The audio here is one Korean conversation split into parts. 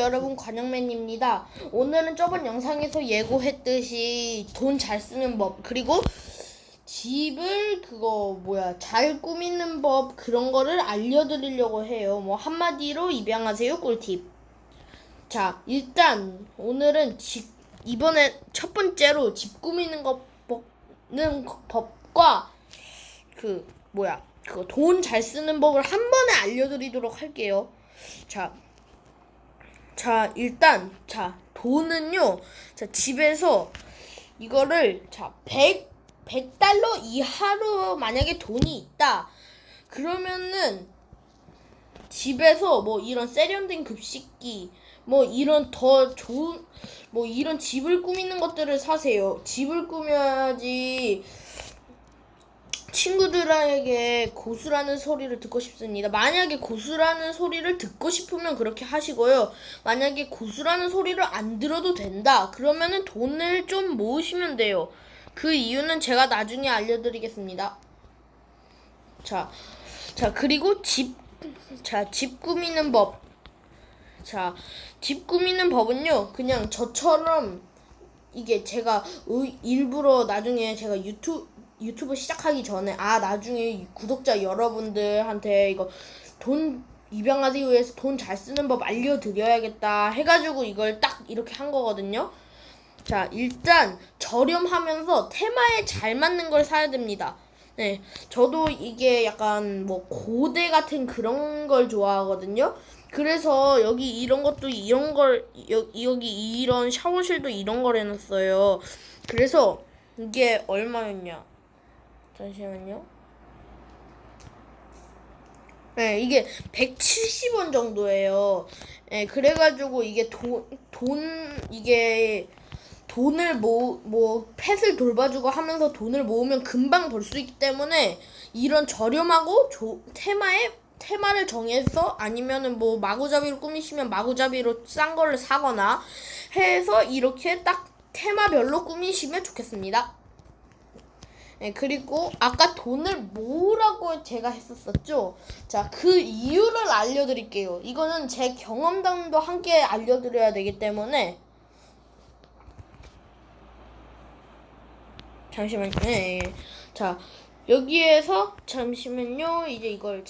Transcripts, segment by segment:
여러분 관영맨입니다. 오늘은 저번 영상에서 예고했듯이 돈 잘 쓰는 법 그리고 집을 그거 뭐야 잘 꾸미는 법 그런 거를 알려드리려고 해요. 뭐 한마디로 입양하세요 꿀팁. 자 일단 오늘은 집 이번에 첫 번째로 집 꾸미는 것 법는 법과 그 뭐야 그거 돈 잘 쓰는 법을 한 번에 알려드리도록 할게요. 자. 자, 일단, 자, 돈은요, 자, 집에서 이거를, 자, 100, 100달러 이하로 만약에 돈이 있다. 그러면은, 집에서 뭐 이런 세련된 급식기, 뭐 이런 더 좋은, 뭐 이런 집을 꾸미는 것들을 사세요. 집을 꾸며야지, 친구들에게 고수라는 소리를 듣고 싶습니다. 만약에 고수라는 소리를 듣고 싶으면 그렇게 하시고요. 만약에 고수라는 소리를 안 들어도 된다. 그러면은 돈을 좀 모으시면 돼요. 그 이유는 제가 나중에 알려드리겠습니다. 자, 자 그리고 집, 자 집 꾸미는 법. 자, 집 꾸미는 법은요. 그냥 저처럼 이게 제가 의- 일부러 나중에 제가 유튜브 유튜브 시작하기 전에 아 나중에 구독자 여러분들한테 이거 돈 입양하기 위해서 돈 잘 쓰는 법 알려드려야겠다 해가지고 이걸 딱 이렇게 한 거거든요. 자 일단 저렴하면서 테마에 잘 맞는 걸 사야 됩니다. 네, 저도 이게 약간 뭐 고대 같은 그런 걸 좋아하거든요. 그래서 여기 이런 것도 이런 걸 여, 여기 이런 샤워실도 이런 걸 해놨어요. 그래서 이게 얼마였냐? 잠시만요. 네, 이게 170원 정도예요. 네, 그래가지고 이게 돈, 돈, 이게 돈을 모, 뭐, 펫을 돌봐주고 하면서 돈을 모으면 금방 벌 수 있기 때문에 이런 저렴하고 조, 테마에, 테마를 정해서 아니면은 뭐 마구잡이로 꾸미시면 마구잡이로 싼 거를 사거나 해서 이렇게 딱 테마별로 꾸미시면 좋겠습니다. 네, 그리고 아까 돈을 모으라고 제가 했었었죠. 자, 그 이유를 알려드릴게요. 이거는 제 경험담도 함께 알려드려야 되기 때문에 잠시만요. 네, 예. 자, 여기에서 잠시만요. 이제 이걸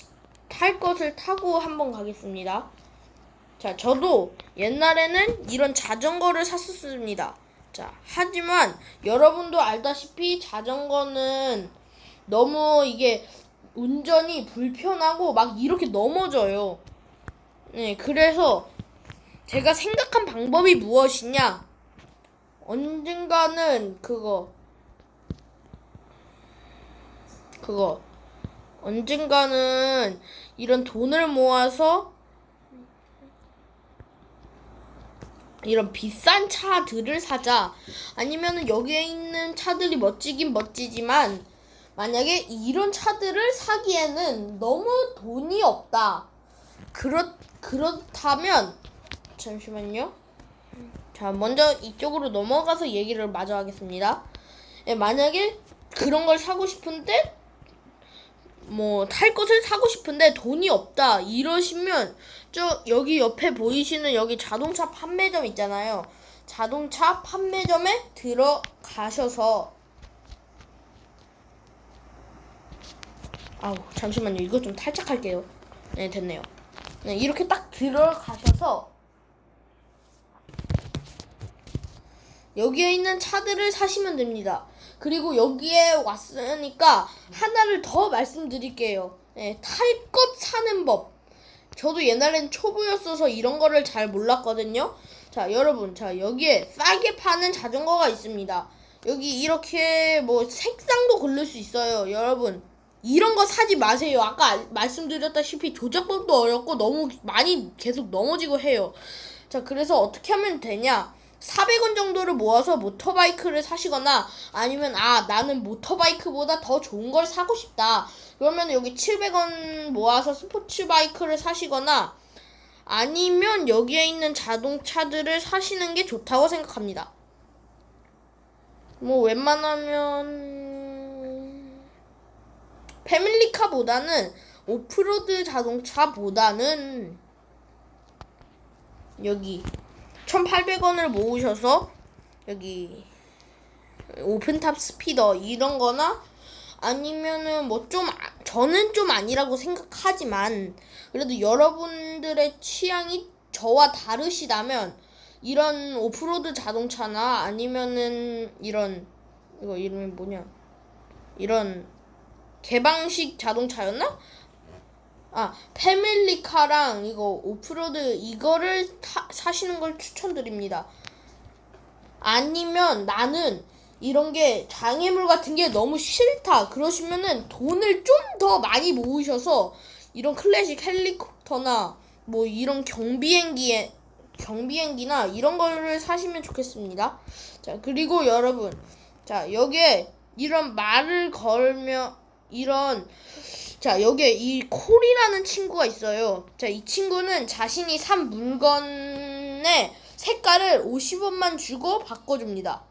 탈 것을 타고 한번 가겠습니다. 자, 저도 옛날에는 이런 자전거를 샀었습니다. 자, 하지만 여러분도 알다시피 자전거는 너무 이게 운전이 불편하고 막 이렇게 넘어져요. 네, 그래서 제가 생각한 방법이 무엇이냐? 언젠가는 그거 그거 언젠가는 이런 돈을 모아서 이런 비싼 차들을 사자. 아니면은 여기에 있는 차들이 멋지긴 멋지지만 만약에 이런 차들을 사기에는 너무 돈이 없다. 그렇 그렇다면 잠시만요. 자, 먼저 이쪽으로 넘어가서 얘기를 마저 하겠습니다. 예, 만약에 그런 걸 사고 싶은데 뭐 탈 것을 사고 싶은데 돈이 없다 이러시면 저 여기 옆에 보이시는 여기 자동차 판매점 있잖아요. 자동차 판매점에 들어가셔서 아우 잠시만요 이거 좀 탈착할게요. 네 됐네요. 네 이렇게 딱 들어가셔서 여기에 있는 차들을 사시면 됩니다. 그리고 여기에 왔으니까 하나를 더 말씀드릴게요. 네, 탈것 사는 법. 저도 옛날엔 초보였어서 이런 거를 잘 몰랐거든요. 자, 여러분, 자, 여기에 싸게 파는 자전거가 있습니다. 여기 이렇게 뭐 색상도 고를 수 있어요. 여러분, 이런 거 사지 마세요. 아까 알- 말씀드렸다시피 조작법도 어렵고 너무 많이 계속 넘어지고 해요. 자, 그래서 어떻게 하면 되냐? 400원 정도를 모아서 모터바이크를 사시거나 아니면 아 나는 모터바이크보다 더 좋은 걸 사고 싶다. 그러면 여기 700원 모아서 스포츠바이크를 사시거나 아니면 여기에 있는 자동차들을 사시는 게 좋다고 생각합니다. 뭐 웬만하면 패밀리카보다는 오프로드 자동차보다는 여기 1,800원을 모으셔서 여기 오픈탑 스피더 이런 거나 아니면은 뭐 좀 저는 좀 아니라고 생각하지만 그래도 여러분들의 취향이 저와 다르시다면 이런 오프로드 자동차나 아니면은 이런 이거 이름이 뭐냐 이런 개방식 자동차였나? 아 패밀리카랑 이거 오프로드 이거를 타, 사시는 걸 추천드립니다. 아니면 나는 이런 게 장애물 같은 게 너무 싫다 그러시면은 돈을 좀 더 많이 모으셔서 이런 클래식 헬리콥터나 뭐 이런 경비행기에 경비행기나 이런 거를 사시면 좋겠습니다. 자 그리고 여러분 자 여기에 이런 말을 걸며 이런 자 여기에 이 콜이라는 친구가 있어요. 자 이 친구는 자신이 산 물건의 색깔을 50원만 주고 바꿔줍니다.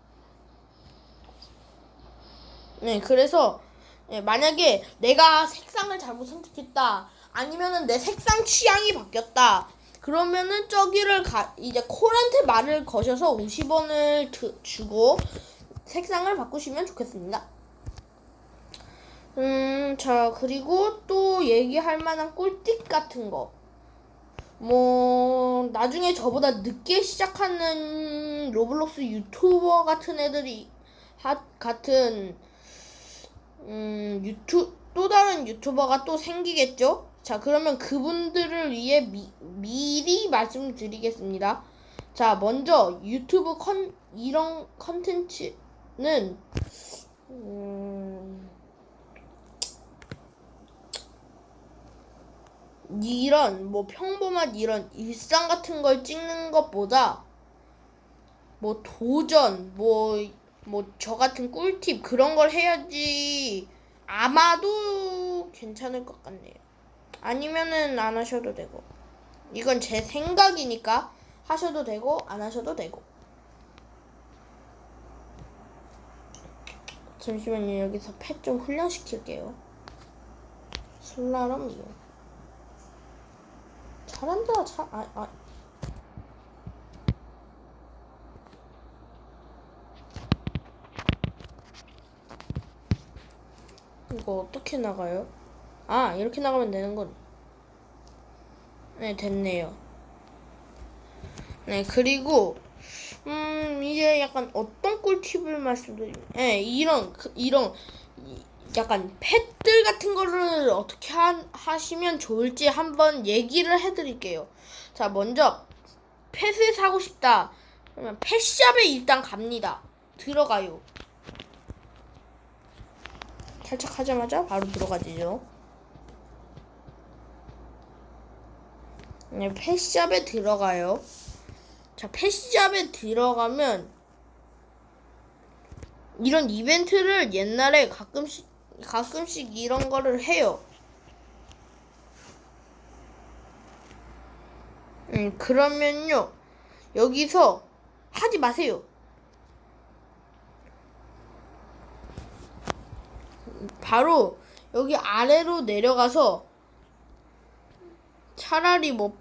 네, 그래서 네, 만약에 내가 색상을 잘못 선택했다, 아니면은 내 색상 취향이 바뀌었다, 그러면은 저기를 가 이제 콜한테 말을 거셔서 50원을 주고 색상을 바꾸시면 좋겠습니다. 음, 자, 그리고 또 얘기할 만한 꿀팁 같은 거. 뭐, 나중에 저보다 늦게 시작하는 로블록스 유튜버 같은 애들이, 하, 같은, 음, 유튜, 또 다른 유튜버가 또 생기겠죠? 자, 그러면 그분들을 위해 미, 미리 말씀드리겠습니다. 자, 먼저 유튜브 컨, 이런 컨텐츠는, 음, 이런 뭐 평범한 이런 일상 같은 걸 찍는 것보다 뭐 도전 뭐 뭐 저 같은 꿀팁 그런 걸 해야지 아마도 괜찮을 것 같네요. 아니면은 안 하셔도 되고. 이건 제 생각이니까 하셔도 되고 안 하셔도 되고. 잠시만요. 여기서 펫 좀 훈련시킬게요. 슬라럼이요 잘한다 잘 아, 아. 이거 어떻게 나가요? 아 이렇게 나가면 되는군 네 됐네요 네 그리고 음 이제 약간 어떤 꿀팁을 말씀드리면 네 이런 그, 이런 이- 약간 펫들 같은 거를 어떻게 하, 하시면 좋을지 한번 얘기를 해드릴게요. 자, 먼저 펫을 사고 싶다. 그러면 펫샵에 일단 갑니다. 들어가요. 탈착하자마자 바로 들어가지죠. 네, 펫샵에 들어가요. 자, 펫샵에 들어가면 이런 이벤트를 옛날에 가끔씩 가끔씩 이런 거를 해요. 음, 그러면요. 여기서 하지 마세요. 바로 여기 아래로 내려가서 차라리 뭐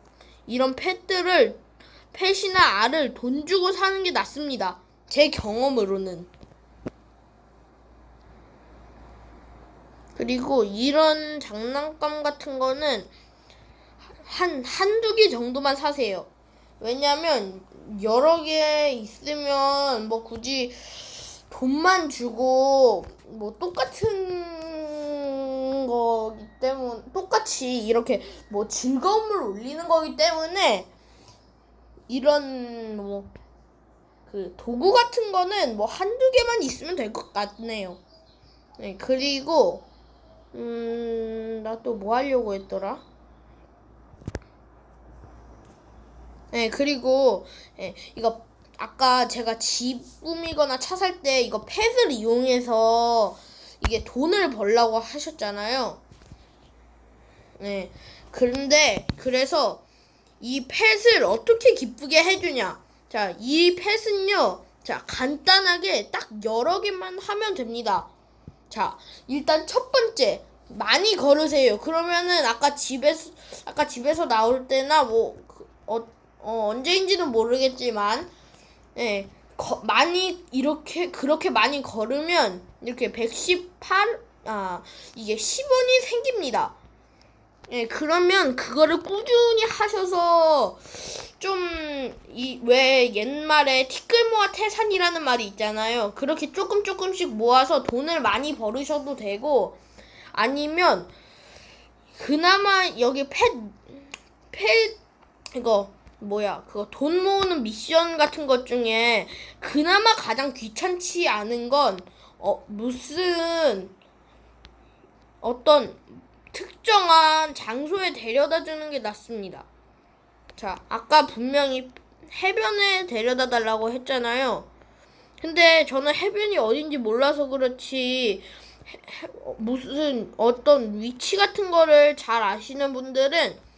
이런 펫들을 펫이나 알을 돈 주고 사는 게 낫습니다. 제 경험으로는. 그리고 이런 장난감 같은 거는 한, 한두 개 정도만 사세요. 왜냐면 여러 개 있으면 뭐 굳이 돈만 주고 뭐 똑같은 거기 때문에 똑같이 이렇게 뭐 즐거움을 올리는 거기 때문에 이런 뭐 그 도구 같은 거는 뭐 한두 개만 있으면 될 것 같네요. 네, 그리고 음, 나 또 뭐 하려고 했더라? 네, 그리고, 예, 이거, 아까 제가 집 꾸미거나 차 살 때 이거 펫을 이용해서 이게 돈을 벌라고 하셨잖아요. 네. 그런데, 그래서 이 펫을 어떻게 기쁘게 해주냐. 자, 이 펫은요, 자, 간단하게 딱 여러 개만 하면 됩니다. 자, 일단 첫 번째 많이 걸으세요. 그러면은 아까 집에서 아까 집에서 나올 때나 뭐 그, 어, 어, 언제인지는 모르겠지만 예, 거- 많이 이렇게 그렇게 많이 걸으면 이렇게 118 아, 이게 10원이 생깁니다. 예, 그러면 그거를 꾸준히 하셔서 좀 이 왜 옛말에 티끌 모아 태산이라는 말이 있잖아요. 그렇게 조금 조금씩 모아서 돈을 많이 벌으셔도 되고 아니면 그나마 여기 펫, 펫, 이거, 뭐야, 그거 돈 모으는 미션 같은 것 중에 그나마 가장 귀찮지 않은 건, 어, 무슨, 어떤 특정한 장소에 데려다 주는 게 낫습니다. 자, 아까 분명히 해변에 데려다 달라고 했잖아요. 근데 저는 해변이 어딘지 몰라서 그렇지, 어, 무슨 어떤 위치 같은 거를 잘 아시는 분들은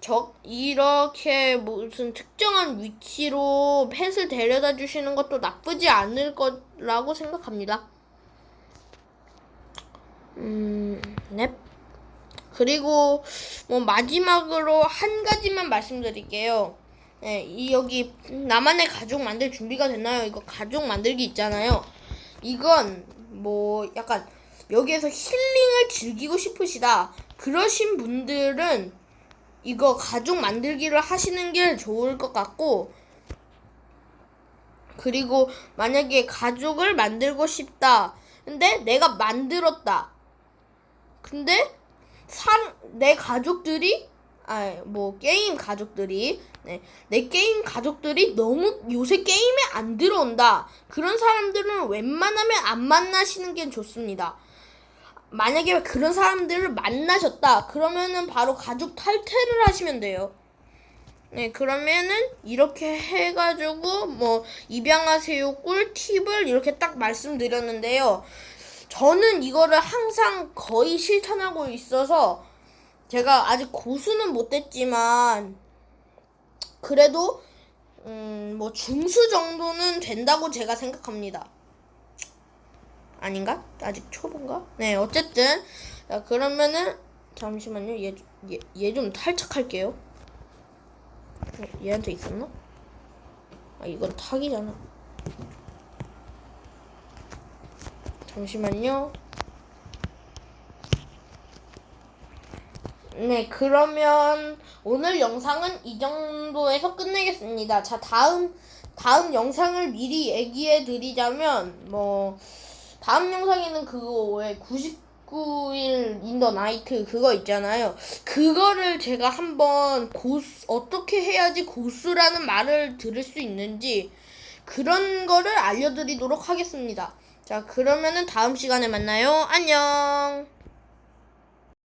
저 이렇게 무슨 특정한 위치로 펫을 데려다 주시는 것도 나쁘지 않을 거라고 생각합니다. 음, 넵. 그리고 뭐 마지막으로 한 가지만 말씀드릴게요. 네, 이 여기 나만의 가족 만들 준비가 됐나요? 이거 가족 만들기 있잖아요. 이건 뭐 약간 여기에서 힐링을 즐기고 싶으시다. 그러신 분들은 이거 가족 만들기를 하시는 게 좋을 것 같고 그리고 만약에 가족을 만들고 싶다. 근데 내가 만들었다. 근데 사, 내 가족들이 아뭐 게임 가족들이 네, 내 게임 가족들이 너무 요새 게임에 안 들어온다. 그런 사람들은 웬만하면 안 만나시는 게 좋습니다. 만약에 그런 사람들을 만나셨다. 그러면은 바로 가족 탈퇴를 하시면 돼요. 네, 그러면은 이렇게 해가지고 뭐 입양하세요 꿀팁을 이렇게 딱 말씀드렸는데요. 저는 이거를 항상 거의 실천하고 있어서 제가 아직 고수는 못됐지만 그래도 음, 뭐 중수 정도는 된다고 제가 생각합니다. 아닌가? 아직 초보인가? 네, 어쨌든 자, 그러면은 잠시만요. 얘 얘 얘 좀 탈착할게요. 어, 얘한테 있었나? 아, 이건 탁이잖아. 잠시만요. 네, 그러면 오늘 영상은 이 정도에서 끝내겠습니다. 자, 다음 다음 영상을 미리 얘기해 드리자면 뭐 다음 영상에는 그거 왜 99일 인더 나이트 그거 있잖아요. 그거를 제가 한번 고수 어떻게 해야지 고수라는 말을 들을 수 있는지 그런 거를 알려드리도록 하겠습니다. 자, 그러면은 다음 시간에 만나요. 안녕.